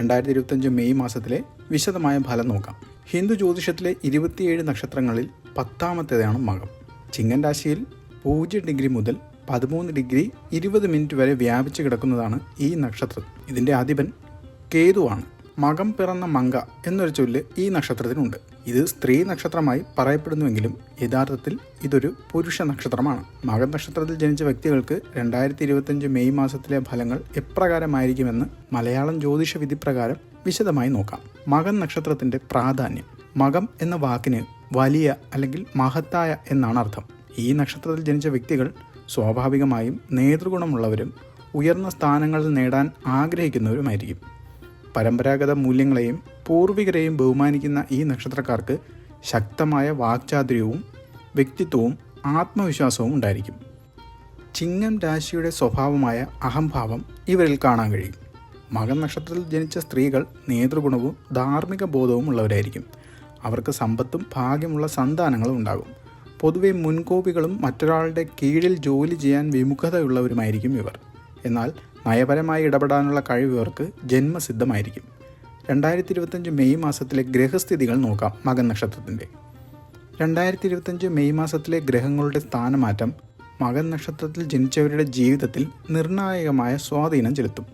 രണ്ടായിരത്തി ഇരുപത്തഞ്ച് മെയ് മാസത്തിലെ വിശദമായ ഫലം നോക്കാം. ഹിന്ദു ജ്യോതിഷത്തിലെ ഇരുപത്തിയേഴ് നക്ഷത്രങ്ങളിൽ പത്താമത്തേതാണ് മകം. ചിങ്ങൻ രാശിയിൽ പൂജ്യം ഡിഗ്രി മുതൽ പതിമൂന്ന് ഡിഗ്രി ഇരുപത് മിനിറ്റ് വരെ വ്യാപിച്ചു കിടക്കുന്നതാണ് ഈ നക്ഷത്രം. ഇതിന്റെ അധിപൻ കേതുവാണ്. മകം പിറന്ന മങ്ക എന്നൊരു ചൊല്ല് ഈ നക്ഷത്രത്തിനുണ്ട്. ഇത് സ്ത്രീ നക്ഷത്രമായി പറയപ്പെടുന്നുവെങ്കിലും യഥാർത്ഥത്തിൽ ഇതൊരു പുരുഷ നക്ഷത്രമാണ്. മകം നക്ഷത്രത്തിൽ ജനിച്ച വ്യക്തികൾക്ക് രണ്ടായിരത്തി ഇരുപത്തഞ്ച് മെയ് മാസത്തിലെ ഫലങ്ങൾ എപ്രകാരമായിരിക്കുമെന്ന് മലയാളം ജ്യോതിഷ വിധി പ്രകാരം വിശദമായി നോക്കാം. മകൻ നക്ഷത്രത്തിന്റെ പ്രാധാന്യം. മകം എന്ന വാക്കിന് വലിയ അല്ലെങ്കിൽ മഹത്തായ എന്നാണ് അർത്ഥം. ഈ നക്ഷത്രത്തിൽ ജനിച്ച വ്യക്തികൾ സ്വാഭാവികമായും നേതൃഗുണമുള്ളവരും ഉയർന്ന സ്ഥാനങ്ങളിൽ നേടാൻ ആഗ്രഹിക്കുന്നവരുമായിരിക്കും. പരമ്പരാഗത മൂല്യങ്ങളെയും പൂർവികരെയും ബഹുമാനിക്കുന്ന ഈ നക്ഷത്രക്കാർക്ക് ശക്തമായ വാക്ചാതുര്യവും വ്യക്തിത്വവും ആത്മവിശ്വാസവും ഉണ്ടായിരിക്കും. ചിങ്ങം രാശിയുടെ സ്വഭാവമായ അഹംഭാവം ഇവരിൽ കാണാൻ കഴിയും. മകൻ നക്ഷത്രത്തിൽ ജനിച്ച സ്ത്രീകൾ നേതൃഗുണവും ധാർമ്മിക ബോധവും ഉള്ളവരായിരിക്കും. അവർക്ക് സമ്പത്തും ഭാഗ്യമുള്ള സന്താനങ്ങളും ഉണ്ടാകും. പൊതുവെ മുൻകോപികളും മറ്റൊരാളുടെ കീഴിൽ ജോലി ചെയ്യാൻ വിമുഖതയുള്ളവരുമായിരിക്കും ഇവർ. എന്നാൽ നയപരമായി ഇടപെടാനുള്ള കഴിവ് ഇവർക്ക് ജന്മസിദ്ധമായിരിക്കും. രണ്ടായിരത്തി ഇരുപത്തഞ്ച് മെയ് മാസത്തിലെ ഗ്രഹസ്ഥിതികൾ നോക്കാം മകൻ നക്ഷത്രത്തിന്റെ രണ്ടായിരത്തി ഇരുപത്തഞ്ച് മെയ് മാസത്തിലെ ഗ്രഹങ്ങളുടെ സ്ഥാനമാറ്റം മകൻ നക്ഷത്രത്തിൽ ജനിച്ചവരുടെ ജീവിതത്തിൽ നിർണായകമായ സ്വാധീനം ചെലുത്തും.